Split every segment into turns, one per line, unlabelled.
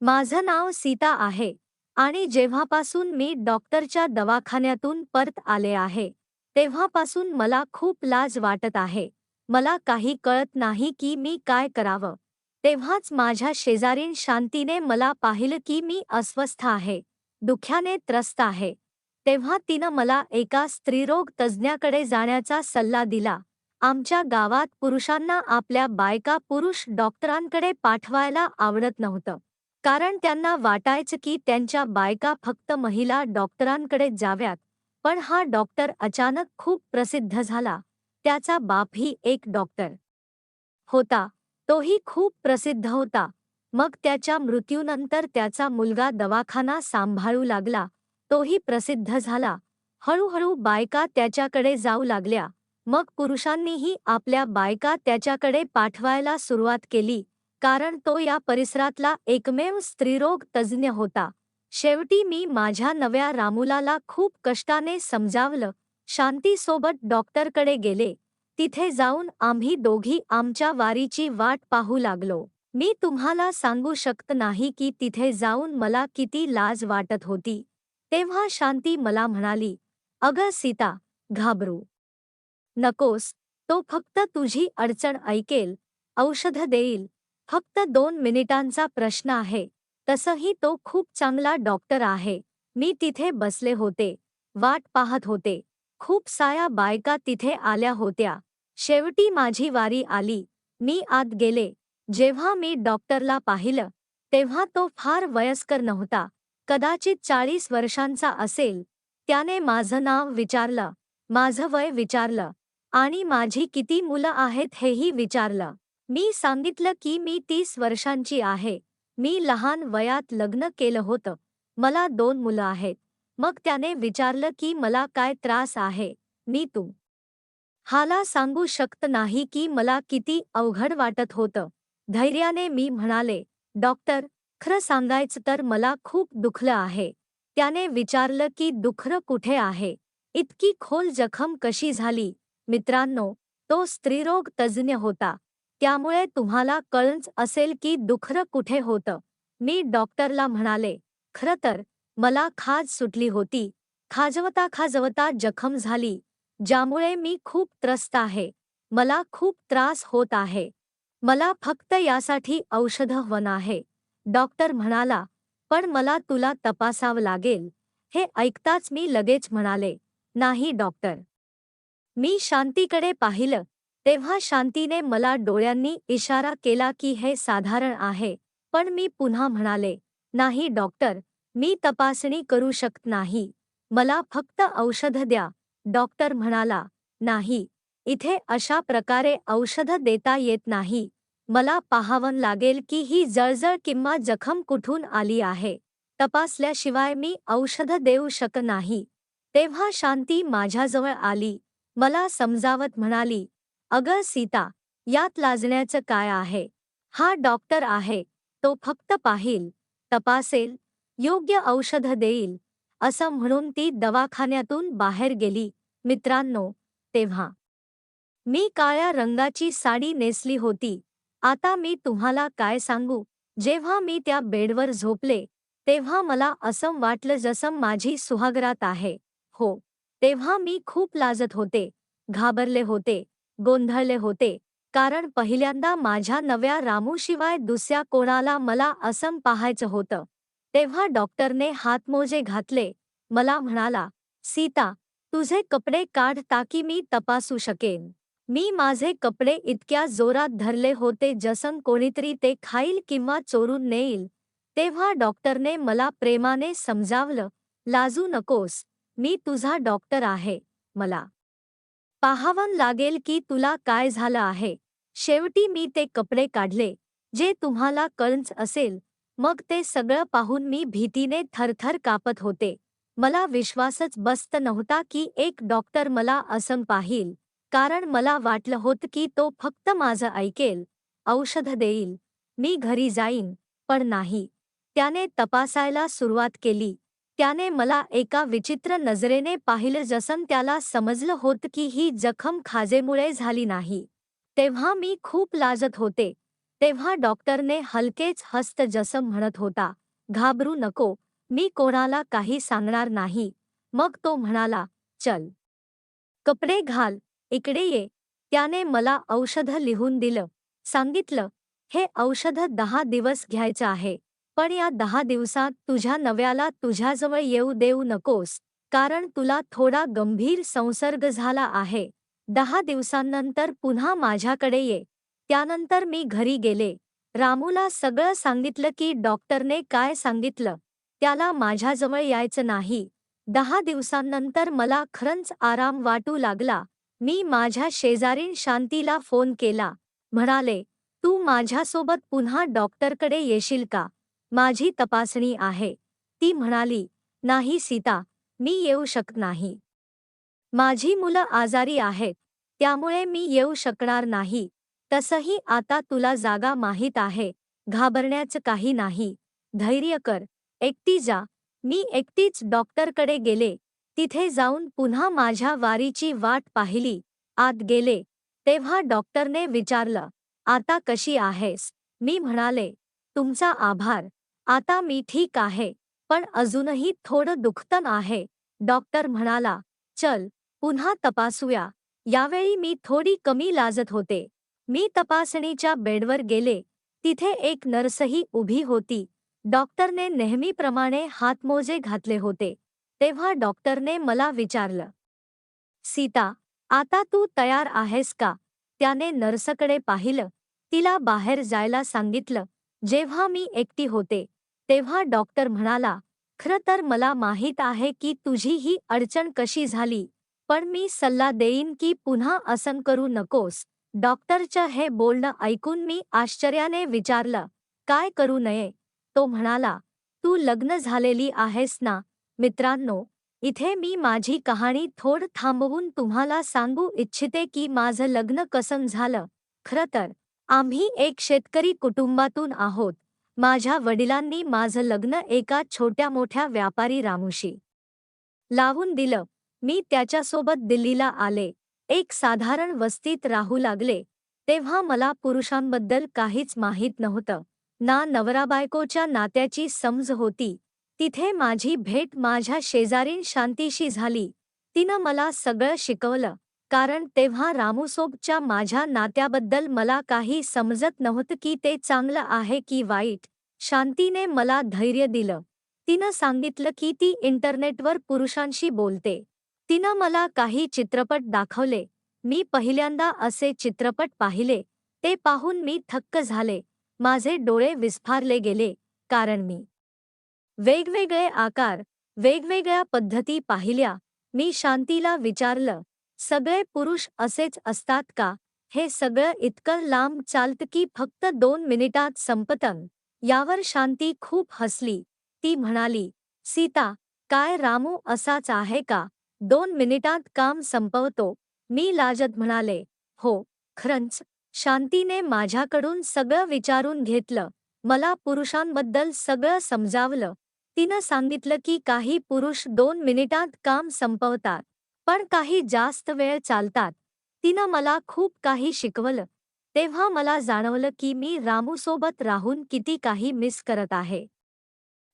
माझं नाव सीता आहे आणि जेव्हापासून मी डॉक्टरच्या दवाखान्यातून परत आले आहे तेव्हापासून मला खूप लाज वाटत आहे. मला काही कळत नाही की मी काय करावं. तेव्हाच माझ्या शेजारीन शांतीने मला पाहिलं की मी अस्वस्थ आहे दुःख्याने त्रस्त आहे. तेव्हा तिनं मला एका स्त्रीरोग तज्ज्ञाकडे जाण्याचा सल्ला दिला. आमच्या गावात पुरुषांना आपल्या बायका पुरुष डॉक्टरांकडे पाठवायला आवडत नव्हतं. कारण त्यांना वाटायचं की त्यांच्या बायका फक्त महिला डॉक्टरांकडे जाव्यात. पण हा डॉक्टर अचानक खूप प्रसिद्ध झाला. त्याचा बापही एक डॉक्टर होता. तोही खूप प्रसिद्ध होता. मग त्याच्या मृत्यूनंतर त्याचा मुलगा दवाखाना सांभाळू लागला. तोही प्रसिद्ध झाला. हळूहळू बायका त्याच्याकडे जाऊ लागल्या. मग पुरुषांनीही आपल्या बायका त्याच्याकडे पाठवायला सुरुवात केली. कारण तो या परिसरातला एकमेव स्त्रीरोग तज्ज्ञ होता. शेवटी मी माझ्या नव्या रामुलाला खूप कष्टाने समजावलं. शांतीसोबत डॉक्टरकडे गेले. तिथे जाऊन आम्ही दोघी आमच्या वारीची वाट पाहू लागलो. मी तुम्हाला सांगू शकत नाही की तिथे जाऊन मला किती लाज वाटत होती. तेव्हा शांती मला म्हणाली अगं सीता घाबरू. नकोस. तो फक्त तुझी अडचण ऐकेल. औषध देईल. फक्त दोन मिनिटांचा प्रश्न आहे. तसंही तो खूप चांगला डॉक्टर आहे. मी तिथे बसले होते. वाट पाहत होते. खूप साया बायका तिथे आल्या होत्या. शेवटी माझी वारी आली. मी आत गेले. जेव्हा मी डॉक्टरला पाहिलं तेव्हा तो फार वयस्कर नव्हता. कदाचित चाळीस वर्षांचा असेल. त्याने माझं नाव विचारलं. माझं वय विचारलं. आणि माझी किती मुलं आहेत हेही विचारलं. मी सांगितलं की मी तीस वर्षांची आहे. मी लहान वयात लग्न केलं होतं. मला दोन मुलं आहेत. मग त्याने विचारलं की मला काय त्रास आहे. मी तू. हाला सांगू शकत नाही की मला किती अवघड वाटत होतं. धैर्याने मी म्हणाले डॉक्टर खरं सांगायचं तर मला खूप दुखलं आहे. त्याने विचारलं की दुखरं कुठे आहे? इतकी खोल जखम कशी झाली? मित्रांनो तो स्त्रीरोग तज्ज्ञ होता. त्यामुळे तुम्हाला कळंच असेल की दुखरं कुठे होतं. मी डॉक्टरला म्हणाले खरं तर मला खाज सुटली होती. खाजवता खाजवता जखम झाली ज्यामुळे मी खूप त्रस्त आहे. मला खूप त्रास होत आहे. मला फक्त यासाठी औषधं हवं आहे. डॉक्टर म्हणाला पण मला तुला तपासावं लागेल. हे ऐकताच मी लगेच म्हणाले नाही डॉक्टर. मी शांतीकडे पाहिलं. तेव्हा शांतीने मला डोळ्यांनी इशारा केला की हे साधारण आहे पण मी पुन्हा म्हणाले नाही डॉक्टर मी तपासणी करू शकत नाही मला फक्त औषध द्या. डॉक्टर म्हणाला नाही इथे अशा प्रकारे औषध देता येत नाही मला पाहावं लागेल की ही जळजळ किंवा जखम कुठून आली आहे तपासल्याशिवाय मी औषध देऊ शक नाही. तेव्हा शांती माझ्याजवळ आली मला समजावत म्हणाली अगं सीता यात लाजण्याचं काय आहे? हा डॉक्टर आहे तो फक्त पाहिल तपासेल योग्य औषध देईल असं म्हणून ती दवाखान्यातून बाहेर गेली मित्रांनो तेव्हा. मी काळ्या रंगाची साडी नेसली होती. आता मी तुम्हाला काय सांगू? जेव्हा मी त्या बेडवर झोपले तेव्हा मला असं वाटलं जसं माझी सुहागरात आहे. हो तेव्हा मी खूप लाजत होते घाबरले होते. गोंधळले होते. कारण पहिल्यांदा माझ्या नव्या रामूशिवाय दुसऱ्या कोणाला मला असं पाहायचं होतं. तेव्हा डॉक्टरने हातमोजे घातले. मला म्हणाला सीता तुझे कपडे काढ ताकी मी तपासू शकेन. मी माझे कपडे इतक्या जोरात धरले होते जसं कोणीतरी ते खाईल किंवा चोरून नेईल. तेव्हा डॉक्टरने मला प्रेमाने समजावलं लाजू नकोस. मी तुझा डॉक्टर आहे मला. पाहावं लागेल की तुला काय झालं आहे. शेवटी मी ते कपडे काढले जे तुम्हाला कळंच असेल. मग ते सगळं पाहून मी भीतीने थरथर कापत होते. मला विश्वासच बसत नव्हता की एक डॉक्टर मला असं पाहिल कारण मला वाटलं होतं की तो फक्त माझं ऐकेल औषध देईल. मी घरी जाईन पण नाही. त्याने तपासायला सुरुवात केली. त्याने मला एका विचित्र नजरेने पाहिलं जसं त्याला समजलं होतं की ही जखम खाजेमुळे झाली नाही. तेव्हा मी खूप लाजत होते. तेव्हा डॉक्टरने हलकेच हस्त जसं म्हणत होता घाबरू नको मी कोणाला काही सांगणार नाही. मग तो म्हणाला चल कपडे घाल इकडे ये. त्याने मला औषधं लिहून दिलं. सांगितलं हे औषध दहा दिवस घ्यायचं आहे. पण या दहा दिवसात तुझ्या नव्याला तुझ्याजवळ येऊ देऊ नकोस कारण तुला थोडा गंभीर संसर्ग झाला आहे. दहा दिवसांनंतर पुन्हा माझ्याकडे ये. त्यानंतर मी घरी गेले. रामूला सगळं सांगितलं की डॉक्टरने काय सांगितलं. त्याला माझ्याजवळ यायचं नाही. दहा दिवसांनंतर मला खरंच आराम वाटू लागला. मी माझ्या शेजारीण शांतीला फोन केला. म्हणाले तू माझ्यासोबत पुन्हा डॉक्टरकडे येशील का? माझी तपासणी आहे. ती म्हणाली नाही सीता मी येऊ शकत नाही माझी मुलं आजारी आहेत त्यामुळे मी येऊ शकणार नाही. तसंही आता तुला जागा माहीत आहे घाबरण्याचं काही नाही. धैर्य कर एकटी जा. मी एकटीच डॉक्टरकडे गेले. तिथे जाऊन पुन्हा माझ्या वारीची वाट पाहिली. आत गेले. तेव्हा डॉक्टरने विचारलं आता कशी आहेस? मी म्हणाले तुमचा आभार. आता मी ठीक आहे पण अजूनही थोडं दुखतं आहे. डॉक्टर म्हणाला चल पुन्हा तपासूया. यावेळी मी थोडी कमी लाजत होते. मी तपासणीच्या बेडवर गेले. तिथे एक नर्सही उभी होती. डॉक्टरने नेहमीप्रमाणे हातमोजे घातले होते. तेव्हा डॉक्टरने मला विचारलं सीता आता तू तयार आहेस का? त्याने नर्सकडे पाहिलं. तिला बाहेर जायला सांगितलं. जेव्हा मी एकटी होते तेव्हा डॉक्टर म्हणाला खरं तर मला माहीत आहे की तुझी ही अडचण कशी झाली पण मी सल्ला देईन की पुन्हा असं करू नकोस डॉक्टरचं हे बोलणं ऐकून मी आश्चर्याने विचारलं काय करू नये तो म्हणाला तू लग्न झालेली आहेस ना? मित्रांनो इथे मी माझी कहाणी थोड थांबवून तुम्हाला सांगू इच्छिते की माझं लग्न कसं झालं. खरं तर आम्ही एक शेतकरी कुटुंबातून आहोत. माझ्या वडिलांनी माझं लग्न एका छोट्या मोठ्या व्यापारी रामूशी लावून दिलं. मी त्याच्यासोबत दिल्लीला आले. एक साधारण वस्तीत राहू लागले. तेव्हा मला पुरुषांबद्दल काहीच माहीत नव्हतं. ना नवराबायकोच्या नात्याची समज होती. तिथे माझी भेट माझ्या शेजारीन शांतीशी झाली. तिनं मला सगळं शिकवलं. कारण तेव्हा रामूसोबच्या माझ्या नात्याबद्दल मला काही समजत नव्हतं की ते चांगलं आहे की वाईट. शांतीने मला धैर्य दिलं. तिनं सांगितलं की ती इंटरनेटवर पुरुषांशी बोलते. तिनं मला काही चित्रपट दाखवले. मी पहिल्यांदा असे चित्रपट पाहिले. ते पाहून मी थक्क झाले. माझे डोळे विस्फारले गेले. कारण मी वेगवेगळे आकार वेगवेगळ्या पद्धती पाहिल्या. मी शांतीला विचारलं सगळे पुरुष असेच असतात का? हे सगळं इतकं लांब चालतं की फक्त दोन मिनिटात संपतन यावर शांती खूप हसली. ती म्हणाली सीता काय रामू असाच आहे का? दोन मिनिटात काम संपवतो. मी लाजत म्हणाले हो खरंच. शांतीने माझ्याकडून सगळं विचारून घेतलं. मला पुरुषांबद्दल सगळं समजावलं. तिनं सांगितलं की काही पुरुष दोन मिनिटात काम संपवतात. पण काही जास्त वेळ चालतात. तिनं मला खूप काही शिकवलं. तेव्हा मला जाणवलं की मी रामूसोबत राहून किती काही मिस करत आहे.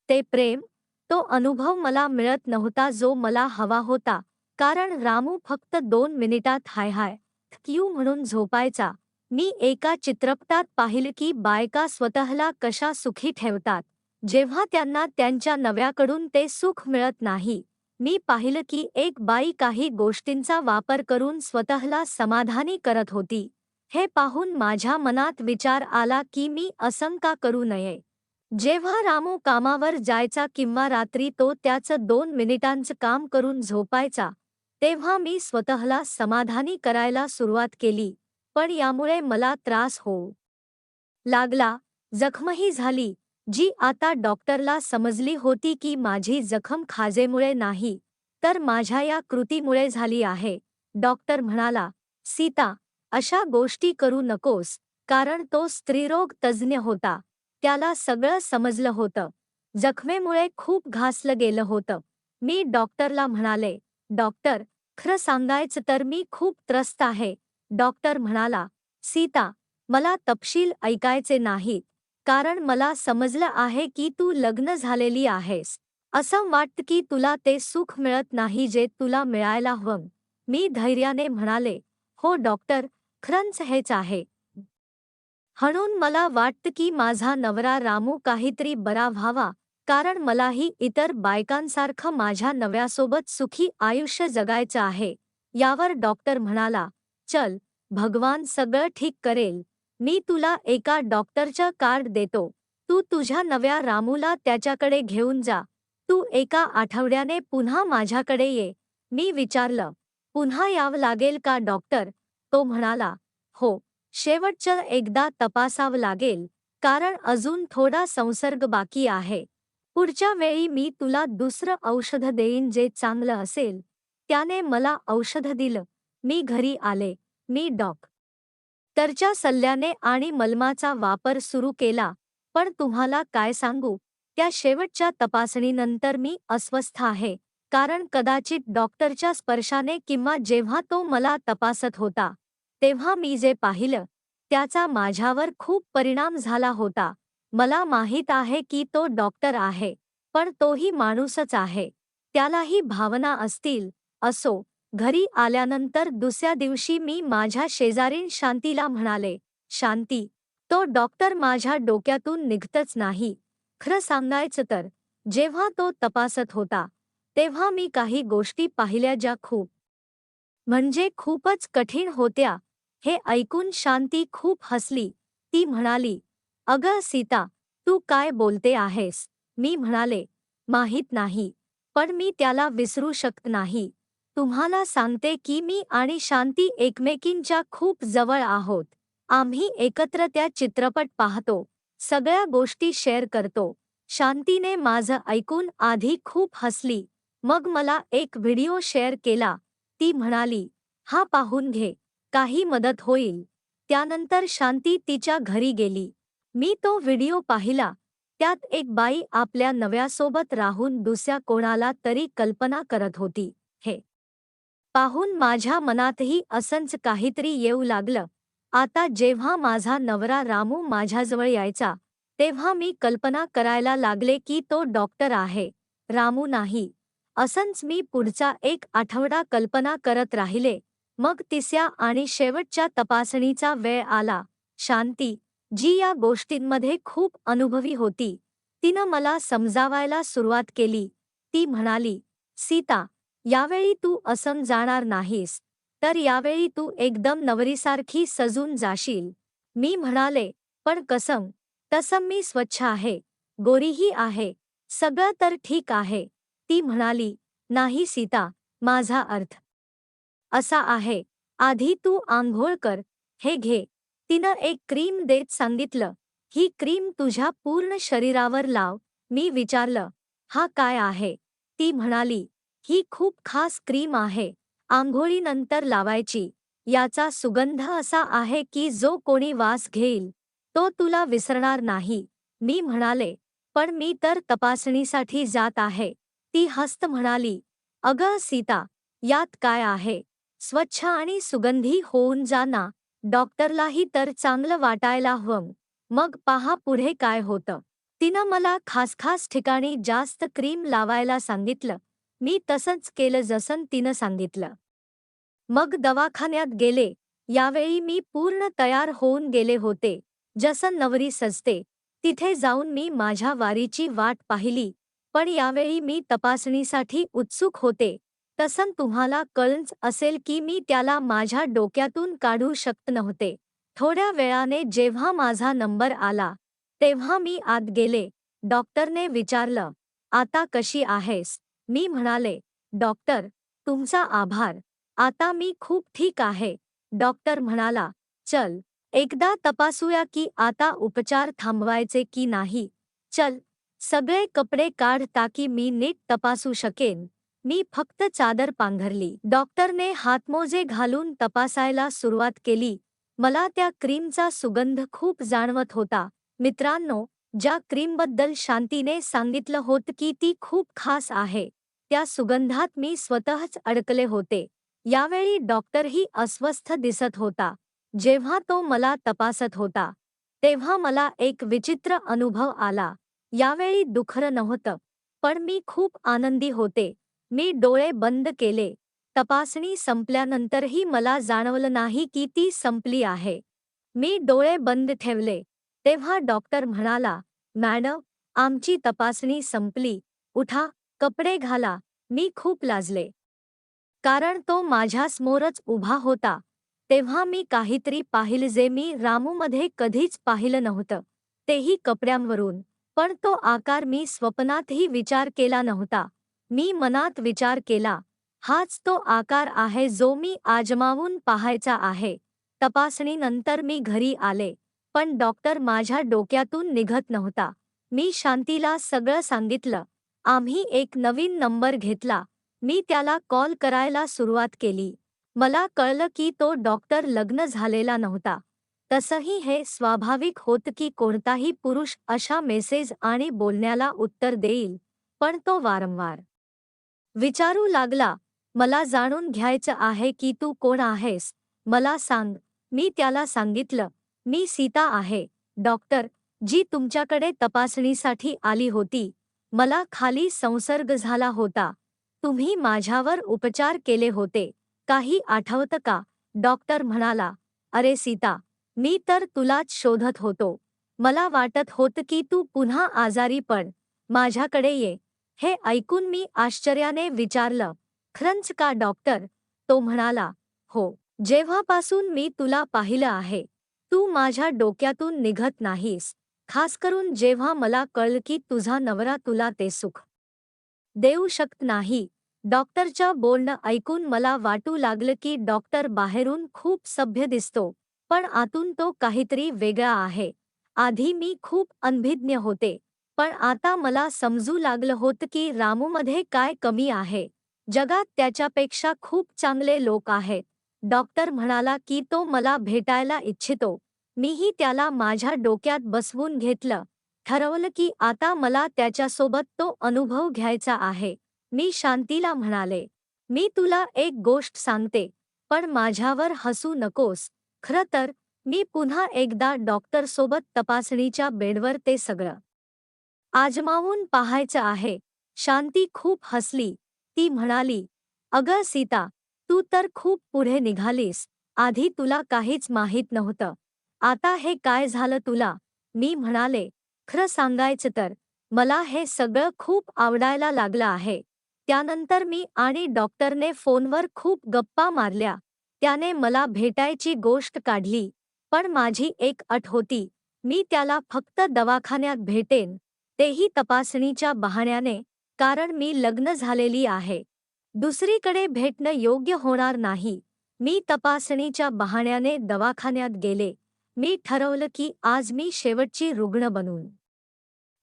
ते प्रेम तो अनुभव मला मिळत नव्हता जो मला हवा होता कारण रामू फक्त दोन मिनिटात हाय हाय क्यू म्हणून झोपायचा. मी एका चित्रपटात पाहिलं की बायका स्वतःला कशा सुखी ठेवतात जेव्हा त्यांना त्यांच्या नव्याकडून ते सुख मिळत नाही. मी पाहिलं की एक बाई काही गोष्टींचा वापर करून स्वतःला समाधानी करत होती. हे पाहून माझ्या मनात विचार आला की मी असंका करू नये. जेव्हा रामू कामावर जायचा किंवा रात्री तो त्याचं दोन मिनिटांचं काम करून झोपायचा तेव्हा मी स्वतःला समाधानी करायला सुरुवात केली पण यामुळे मला त्रास होऊ लागला. जखमही झाली जी आता डॉक्टरला समजली होती की माझी जखम खाजेमुळे नाही तर माझ्या या कृतीमुळे झाली आहे. डॉक्टर म्हणाला सीता अशा गोष्टी करू नकोस कारण तो स्त्रीरोग तज्ज्ञ होता. त्याला सगळं समजलं होतं. जखमेमुळे खूप घासलं गेलं होतं. मी डॉक्टरला म्हणाले डॉक्टर खरं सांगायचं तर मी खूप त्रस्त आहे. डॉक्टर म्हणाला सीता मला तपशील ऐकायचे नाहीत. कारण मला समजलं आहे की तू लग्न झालेली आहेस. असं वाटतं की तुला ते सुख मिळत नाही जे तुला मिळायला हवं. मी धैर्याने म्हणाले हो डॉक्टर खरंच हेच आहे. म्हणून मला वाटतं की माझा नवरा रामू काहीतरी बरा व्हावा कारण मलाही इतर बायकांसारखं माझ्या नव्यासोबत सुखी आयुष्य जगायचं आहे. यावर डॉक्टर म्हणाला चल भगवान सगळं ठीक करेल. मी तुला एका डॉक्टरचं कार्ड देतो. तू तुझ्या नव्या रामूला त्याच्याकडे घेऊन जा. तू एका आठवड्याने पुन्हा माझ्याकडे ये. मी विचारलं. पुन्हा यावं लागेल का डॉक्टर? तो म्हणाला. हो. शेवटचं एकदा तपासावं लागेल. कारण अजून थोडा संसर्ग बाकी आहे. पुढच्या वेळी मी तुला दुसरं औषध देईन जे चांगलं असेल. त्याने मला औषध दिलं. मी घरी आले. मी डॉक तरच्या सल्ल्याने आणि मलमाचा वापर सुरू केला. पण तुम्हाला काय सांगू? त्या शेवटच्या तपासणीनंतर मी अस्वस्थ आहे. कारण कदाचित डॉक्टरच्या स्पर्शाने किंवा जेव्हा तो मला तपासत होता तेव्हा मी जे पाहिलं त्याचा माझ्यावर खूप परिणाम झाला होता. मला माहीत आहे की तो डॉक्टर आहे पण तोही माणूसच आहे. त्यालाही भावना असतील असो घरी आल्यानंतर दुसऱ्या दिवशी मी माझ्या शेजारीन शांतीला म्हणाले शांती तो डॉक्टर माझ्या डोक्यातून निघतच नाही. खरं सांगायचं तर जेव्हा तो तपासत होता तेव्हा मी काही गोष्टी पाहिल्या ज्या खूप म्हणजे खूपच कठीण होत्या. हे ऐकून शांती खूप हसली. ती म्हणाली अगं सीता तू काय बोलते आहेस? मी म्हणाले माहीत नाही पण मी त्याला विसरू शकत नाही. तुम्हाला सांगते की मी आणि शांती एकमेकींच्या खूप जवळ आहोत. आम्ही एकत्र त्या चित्रपट पाहतो. सगळ्या गोष्टी शेअर करतो. शांतीने माझं ऐकून आधी खूप हसली. मग मला एक व्हिडिओ शेअर केला. ती म्हणाली हा पाहून घे. काही मदत होईल. त्यानंतर शांती तिच्या घरी गेली. मी तो व्हिडिओ पाहिला. त्यात एक बाई आपल्या नव्यासोबत राहून दुसऱ्या कोणाला तरी कल्पना करत होती. पाहून माझ्या मनातही असंच काहीतरी येऊ लागलं. आता जेव्हा माझा नवरा रामू माझ्याजवळ यायचा तेव्हा मी कल्पना करायला लागले की तो डॉक्टर आहे रामू नाही. असंच मी पुढचा एक आठवडा कल्पना करत राहिले. मग तिसऱ्या आणि शेवटच्या तपासणीचा वेळ आला. शांती जी या गोष्टींमध्ये खूप अनुभवी होती तिनं मला समजावायला सुरुवात केली. ती म्हणाली सीता यावेळी तू असम जाणार नाहीस तर यावेळी तू एकदम नवरीसारखी सजून जाशील. मी म्हणाले पण कसम तसं मी स्वच्छ आहे गोरीही आहे सगळं तर ठीक आहे. ती म्हणाली नाही सीता माझा अर्थ असा आहे आधी तू आंघोळ कर हे घे. तिनं एक क्रीम देत सांगितलं ही क्रीम तुझ्या पूर्ण शरीरावर लाव. मी विचारलं हा काय आहे? ती म्हणाली ही खूप खास क्रीम आहे. आंघोळीनंतर लावायची. याचा सुगंध असा आहे की जो कोणी वास घेईल तो तुला विसरणार नाही. मी म्हणाले पण मी तर तपासणीसाठी जात आहे. ती हस्त म्हणाली अगं सीता यात काय आहे? स्वच्छ आणि सुगंधी होऊन जाना डॉक्टरलाही तर चांगलं वाटायला हवं. मग पहा पुढे काय होतं. तिनं मला खास खास ठिकाणी जास्त क्रीम लावायला सांगितलं. मी तसंच केलं जसं तिनं सांगितलं. मग दवाखान्यात गेले. यावेळी मी पूर्ण तयार होऊन गेले होते. जसं नवरी सजते. तिथे जाऊन मी माझ्या वारीची वाट पाहिली. पण यावेळी मी तपासणीसाठी उत्सुक होते. तसं तुम्हाला कळंच असेल की मी त्याला माझ्या डोक्यातून काढू शकत नव्हते. थोड्या वेळाने जेव्हा माझा नंबर आला तेव्हा मी आत गेले. डॉक्टरने विचारलं आता कशी आहेस? मी म्हणाले डॉक्टर तुमचा आभार. आता मी खूप ठीक आहे. डॉक्टर म्हणाला चल एकदा तपासूया की आता उपचार थांबवायचे की नाही. चल सगळे कपडे काढ ताकी मी नीट तपासू शकेन. मी फक्त चादर पांघरली. डॉक्टरने हातमोजे घालून तपासायला सुरुवात केली. मला त्या क्रीमचा सुगंध खूप जाणवत होता. मित्रांनो ज्या क्रीमबद्दल शांतीने सांगितलं होतं की ती खूप खास आहे त्या सुगंधात मी स्वतःच अडकले होते. यावेळी डॉक्टरही अस्वस्थ दिसत होता. जेव्हा तो मला तपासत होता तेव्हा मला एक विचित्र अनुभव आला. यावेळी दुखरं नव्हतं पण मी खूप आनंदी होते. मी डोळे बंद केले. तपासणी संपल्यानंतरही मला जाणवलं नाही की ती संपली आहे. मी डोळे बंद ठेवले. तेव्हा डॉक्टर म्हणाला मॅडम आमची तपासणी संपली. उठा कपडे घाला. मी खूप लाजले. कारण तो माझ्यासमोरच उभा होता. तेव्हा मी काहीतरी पाहिलं जे मी रामूमध्ये कधीच पाहिलं नव्हतं. तेही कपड्यांवरून. पण तो आकार मी स्वप्नातही विचार केला नव्हता. मी मनात विचार केला हाच तो आकार आहे जो मी आजमावून पाहायचा आहे. तपासणीनंतर मी घरी आले. पण डॉक्टर माझ्या डोक्यातून निघत नव्हता. मी शांतीला सगळं सांगितलं. आम्ही एक नवीन नंबर घेतला. मी त्याला कॉल करायला सुरुवात केली. मला कळलं की तो डॉक्टर लग्न झालेला नव्हता. तसंही हे स्वाभाविक होत की कोणताही पुरुष अशा मेसेज आणि बोलण्याला उत्तर देईल पण तो वारंवार विचारू लागला. मला जाणून घ्यायचं आहे की तू कोण आहेस? मला सांग. मी त्याला सांगितलं. मी सीता आहे. डॉक्टर जी तुमच्याकडे तपासणीसाठी आली होती. मला खाली संसर्ग झाला होता. तुम्ही माझ्यावर उपचार केले होते. काही आठवतं का? डॉक्टर म्हणाला अरे सीता मी तर तुलाच शोधत होतो. मला वाटत होतं की तू पुन्हा आजारी पण माझ्याकडे ये. हे ऐकून मी आश्चर्याने विचारलं खरंच का डॉक्टर? तो म्हणाला हो जेव्हापासून मी तुला पाहिलं आहे तू माझ्या डोक्यातून निघत नाहीस खास करून जेव्हा मला कळलं की तुझा नवरा तुला ते सुख देऊ शकत नाही. डॉक्टरच्या बोलणं ऐकून मला वाटू लागलं की डॉक्टर बाहेरून खूप सभ्य दिसतो पण आतून तो काहीतरी वेगळा आहे. आधी मी खूप अनभिज्ञ होते पण आता मला समजू लागलं होतं की रामूमध्ये काय कमी आहे. जगात त्याच्यापेक्षा खूप चांगले लोक आहेत. डॉक्टर म्हणाला की तो मला भेटायला इच्छितो. मीही त्याला माझ्या डोक्यात बसवून घेतलं. ठरवलं की आता मला त्याच्यासोबत तो अनुभव घ्यायचा आहे. मी शांतीला म्हणाले मी तुला एक गोष्ट सांगते पण माझ्यावर हसू नकोस. खरं तर मी पुन्हा एकदा डॉक्टरसोबत तपासणीच्या बेडवर ते सगळं आजमावून पाहायचं आहे. शांती खूप हसली. ती म्हणाली अगं सीता तू तर खूप पुढे निघालीस. आधी तुला काहीच माहीत नव्हतं. आता हे काय झालं तुला? मी म्हणाले खरं सांगायचं तर मला हे सगळं खूप आवडायला लागलं आहे. त्यानंतर मी आणि डॉक्टरने फोनवर खूप गप्पा मारल्या. त्याने मला भेटायची गोष्ट काढली. पण माझी एक अट होती मी त्याला फक्त दवाखान्यात भेटेन. तेही तपासणीच्या बहाण्याने कारण मी लग्न झालेली आहे. दुसरीकडे भेटणं योग्य होणार नाही. मी तपासणीच्या बहाण्याने दवाखान्यात गेले. मी ठरवलं की आज मी शेवटची रुग्ण बनून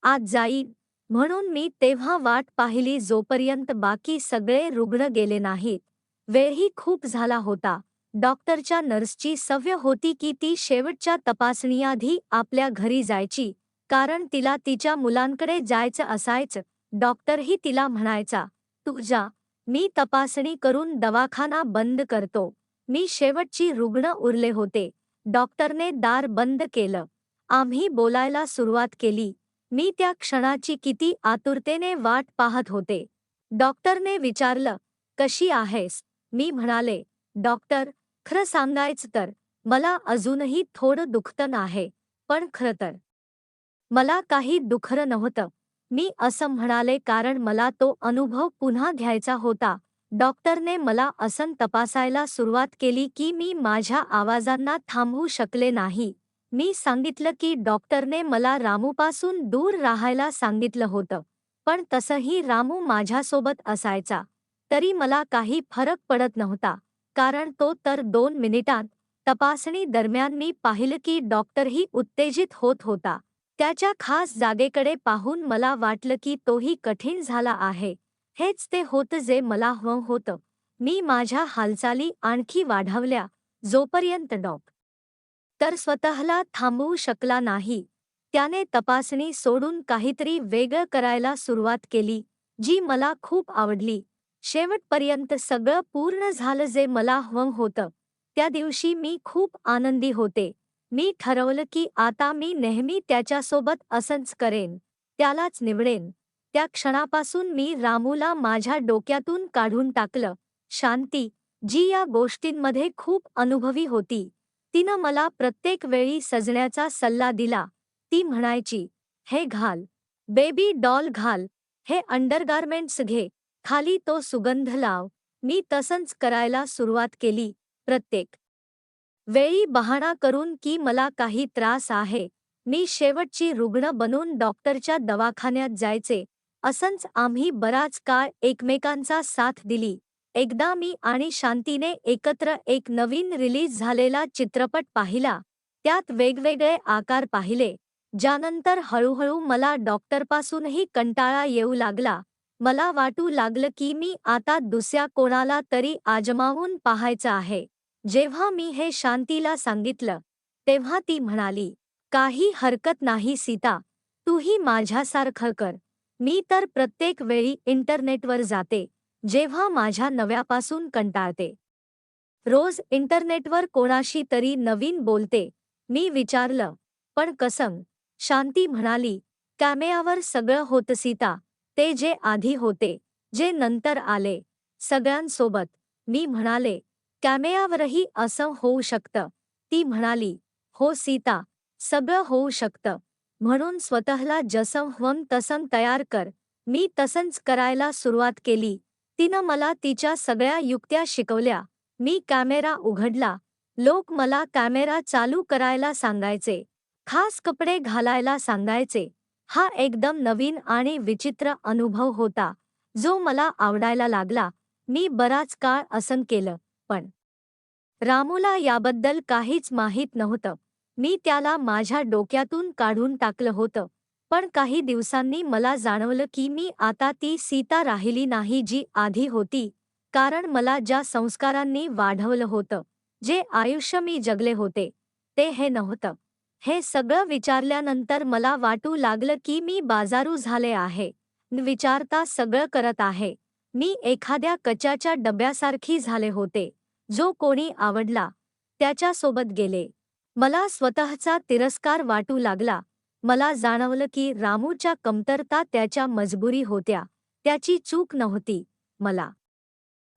आज जाईन. म्हणून मी तेव्हा वाट पाहिली जोपर्यंत बाकी सगळे रुग्ण गेले नाहीत. वेळही खूप झाला होता. डॉक्टरच्या नर्सची सव्य होती की ती शेवटच्या तपासणीआधी आपल्या घरी जायची कारण तिला तिच्या मुलांकडे जायचं असायचं. डॉक्टरही तिला म्हणायचा तू जा मी तपासणी करून दवाखाना बंद करतो. मी शेवटची रुग्ण उरले होते. डॉक्टरने दार बंद केलं. आम्ही बोलायला सुरुवात केली. मी त्या क्षणाची किती आतुरतेने वाट पाहत होते. डॉक्टरने विचारलं कशी आहेस? मी म्हणाले डॉक्टर खरं सांगायचं तर मला अजूनही थोडं दुखतं आहे पण खरं तर. मला काही दुखरं नव्हतं. मी असं म्हणाले कारण मला तो अनुभव पुन्हा घ्यायचा होता. डॉक्टरने मला असं तपासायला सुरुवात केली की मी माझ्या आवाजांना थांबवू शकले नाही. मी सांगितलं की डॉक्टरने मला रामूपासून दूर राहायला सांगितलं होतं. पण तसंही रामू माझ्यासोबत असायचा. तरी मला काही फरक पडत नव्हता. कारण तो तर दोन मिनिटांत तपासणी दरम्यान मी पाहिलं की डॉक्टरही उत्तेजित होत होता. त्याच्या खास जागेकडे पाहून मला वाटलं की तोही कठीण झाला आहे. हेच ते होतं जे मला हवं होतं. मी माझ्या हालचाली आणखी वाढवल्या. जोपर्यंत डॉक तर स्वतःला थांबवू शकला नाही. त्याने तपासणी सोडून काहीतरी वेगळं करायला सुरुवात केली जी मला खूप आवडली. शेवटपर्यंत सगळं पूर्ण झालं जे मला हवं होतं. त्या दिवशी मी खूप आनंदी होते. मी ठरवलं की आता मी नेहमी त्याच्यासोबत असंच करेन त्यालाच निवडेन. त्या क्षणापासून मी रामूला माझ्या डोक्यातून काढून टाकलं. शांती जी या गोष्टींमध्ये खूप अनुभवी होती तिनं मला प्रत्येक वेळी सजण्याचा सल्ला दिला. ती म्हणायची हे घाल बेबी डॉल घाल हे अंडरगार्मेंट्स घे खाली तो सुगंध लाव मी तसंच करायला सुरुवात केली प्रत्येक वेळी बहाणा करून की मला काही त्रास आहे. मी शेवटची रुग्ण बनून डॉक्टरच्या दवाखान्यात जायचे. असंच आम्ही बराच काळ एकमेकांचा साथ दिली. एकदा मी आणि शांतीने एकत्र एक नवीन रिलीज झालेला चित्रपट पाहिला. त्यात वेगवेगळे आकार पाहिले. ज्यानंतर हळूहळू मला डॉक्टरपासूनही कंटाळा येऊ लागला. मला वाटू लागलं की मी आता दुसऱ्या कोणाला तरी आजमावून पाहायचं आहे. जेव्हा मी हे शांतीला सांगितलं तेव्हा ती म्हणाली काही हरकत नाही सीता तूही माझ्यासारखं कर. मी तर प्रत्येक वेळी इंटरनेटवर जाते जेव्हा माझ्या नव्यापासून कंटाळते. रोज इंटरनेटवर कोणाशी तरी नवीन बोलते. मी विचारलं पण कसं? शांती म्हणाली कॅमेयावर सगळं होतं सीता ते जे आधी होते जे नंतर आले सगळ्यांसोबत. मी म्हणाले कॅमेयावरही असं होऊ शकतं. ती म्हणाली हो सीता सगळं होऊ शकतं. म्हणून स्वतःला जसं हवं तसं तयार कर. मी तसंच करायला सुरुवात केली. तिनं मला तिच्या सगळ्या युक्त्या शिकवल्या. मी कॅमेरा उघडला. लोक मला कॅमेरा चालू करायला सांगायचे. खास कपडे घालायला सांगायचे. हा एकदम नवीन आणि विचित्र अनुभव होता जो मला आवडायला लागला. मी बराच काळ असं केलं. पण रामूला याबद्दल काहीच माहीत नव्हतं. मी त्याला माझ्या डोक्यातून काढून टाकलं होतं. पण काही दिवसांनी मला जाणवलं की मी आता ती सीता राहिली नाही जी आधी होती कारण मला ज्या संस्कारांनी वाढवलं होतं जे आयुष्य मी जगले होते ते हे नव्हतं. हे सगळं विचारल्यानंतर मला वाटू लागलं की मी बाजारू झाले आहे. विचारता सगळं करत आहे. मी एखाद्या कचाच्या डब्यासारखी झाले होते. जो कोणी आवडला त्याच्यासोबत गेले. मला स्वतःचा तिरस्कार वाटू लागला. मला जाणवलं की रामूच्या कमतरता त्याच्या मजबुरी होत्या. त्याची चूक नव्हती मला.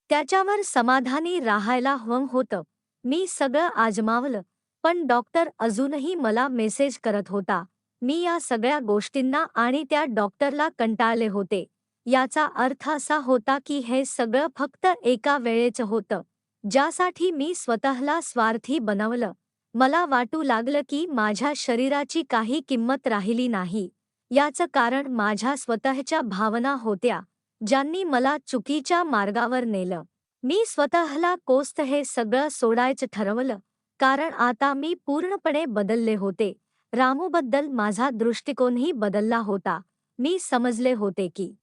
त्याच्यावर समाधानी राहायला हवं होतं. मी सगळं आजमावलं पण डॉक्टर अजूनही मला मेसेज करत होता. मी या सगळ्या गोष्टींना आणि त्या डॉक्टरला कंटाळले होते. याचा अर्थ असा होता की हे सगळं फक्त एका वेळेचं होतं. ज्यासाठी मी स्वतःला स्वार्थी बनवलं. मला वाटू लागलं की माझ्या शरीराची काही किंमत राहिली नाही. याचं कारण माझ्या स्वतःच्या भावना होत्या ज्यांनी मला चुकीच्या मार्गावर नेलं. मी स्वतःला कोस्त हे सगळं सोडायचं ठरवलं कारण आता मी पूर्णपणे बदलले होते. रामूबद्दल माझा दृष्टिकोनही बदलला होता. मी समजले होते की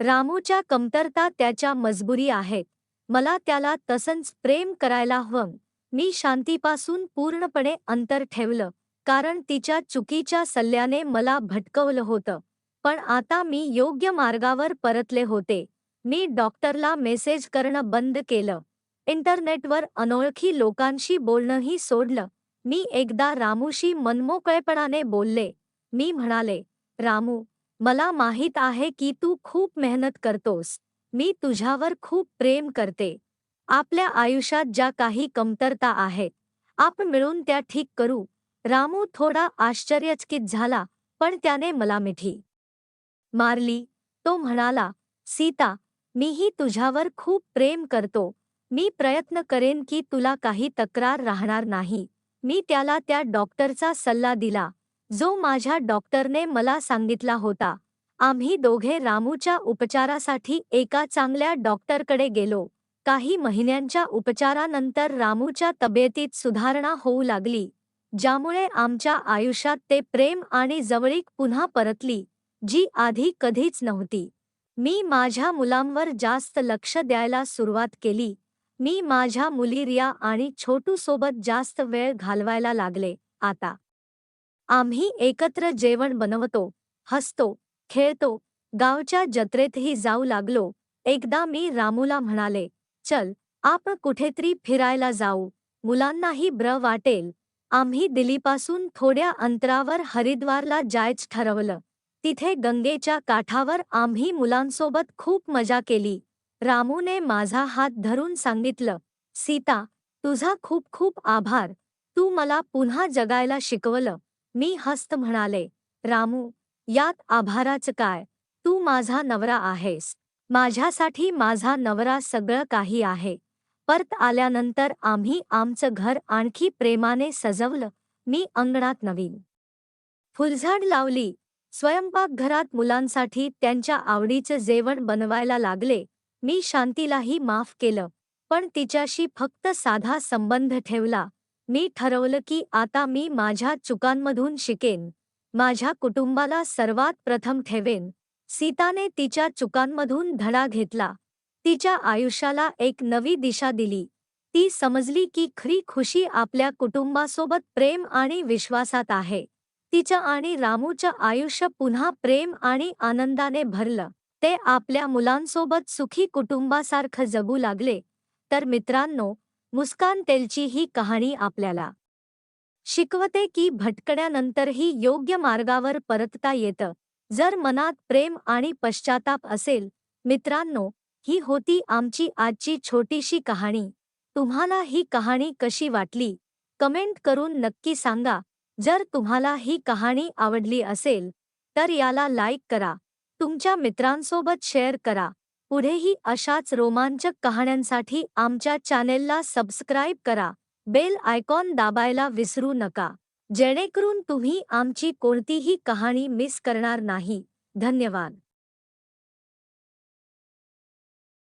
रामूच्या कमतरता त्याच्या मजबुरी आहेत. मला त्याला तसंच प्रेम करायला हवं. मी शांतीपासून पूर्णपणे अंतर ठेवलं कारण तिच्या चुकीच्या सल्ल्याने मला भटकवलं होतं. पण आता मी योग्य मार्गावर परतले होते. मी डॉक्टरला मेसेज करणं बंद केलं. इंटरनेटवर अनोळखी लोकांशी बोलणंही सोडलं. मी एकदा रामूशी मनमोकळेपणाने बोलले. मी म्हणाले रामू मला माहीत आहे की तू खूप मेहनत करतोस. मी तुझ्यावर खूप प्रेम करते. आपल्या आयुष्यात ज्या काही कमतरता आहेत आपण मिळून त्या ठीक करू. रामू थोडा आश्चर्यचकित झाला पण त्याने मला मिठी मारली. तो म्हणाला सीता मीही तुझ्यावर खूप प्रेम करतो. मी प्रयत्न करेन की तुला काही तक्रार राहणार नाही. मी त्याला त्या डॉक्टरचा सल्ला दिला जो माझ्या डॉक्टरने मला सांगितला होता. आम्ही दोघे रामूच्या उपचारासाठी एका चांगल्या डॉक्टरकडे गेलो. काही महिन्यांच्या उपचारानंतर रामूच्या तब्येतीत सुधारणा होऊ लागली ज्यामुळे आमच्या आयुष्यात ते प्रेम आणि जवळीक पुन्हा परतली जी आधी कधीच नव्हती. मी माझ्या मुलांवर जास्त लक्ष द्यायला सुरुवात केली. मी माझ्या मुली रिया आणि छोटू सोबत जास्त वेळ घालवायला लागले. आता आम्ही एकत्र जेवण बनवतो हसतो खेळतो. गावच्या जत्रेतही जाऊ लागलो. एकदा मी रामूला म्हणाले चल आपण कुठेतरी फिरायला जाऊ. मुलांनाही ब्र वाटेल. आम्ही दिल्लीपासून थोड्या अंतरावर हरिद्वारला जायचं ठरवलं. तिथे गंगेच्या काठावर आम्ही मुलांसोबत खूप मजा केली. रामूने माझा हात धरून सांगितलं सीता तुझा खूप खूप आभार. तू मला पुन्हा जगायला शिकवलं. मी हस्त म्हणाले रामू यात आभाराचं काय? तू माझा नवरा आहेस. माझ्यासाठी माझा नवरा सगळं काही आहे. परत आल्यानंतर आम्ही आमचं घर आणखी प्रेमाने सजवलं. मी अंगणात नवीन. फुलझाड लावली. स्वयंपाकघरात मुलांसाठी त्यांच्या आवडीचं जेवण बनवायला लागले. मी शांतीलाही माफ केलं. पण तिच्याशी फक्त साधा संबंध ठेवला. मी ठरवलं की आता मी माझ्या चुकांमधून शिकेन. माझ्या कुटुंबाला सर्वात प्रथम ठेवेन. सीताने तिच्या चुकांमधून धडा घेतला. तिच्या आयुष्याला एक नवी दिशा दिली. ती समजली की खरी खुशी आपल्या कुटुंबासोबत प्रेम आणि विश्वासात आहे. तिच्या आणि रामूचं आयुष्य पुन्हा प्रेम आणि आनंदाने भरलं. ते आपल्या मुलांसोबत सुखी कुटुंबासारखं जगू लागले. तर मित्रांनो मुस्कान तेलची ही कहाणी आपल्याला शिकवते की भटकण्यानंतरही योग्य मार्गावर परतता येतं. जर मनात प्रेम आणि पश्चाताप असेल मित्रांनो ही होती आमची आजची छोटीशी कहाणी. तुम्हाला ही कहाणी कशी वाटली? कमेंट करून नक्की सांगा. जर तुम्हाला ही कहाणी आवडली असेल तर याला लाईक करा. तुमच्या मित्रांसोबत शेअर करा. पुढेही अशाच रोमांचक कहाण्यांसाठी आमच्या चॅनेलला सबस्क्राईब करा. बेल आयकॉन दाबायला विसरू नका. जेणेकरून तुम्ही आमची कोणतीही कहाणी मिस करणार नाही. धन्यवाद.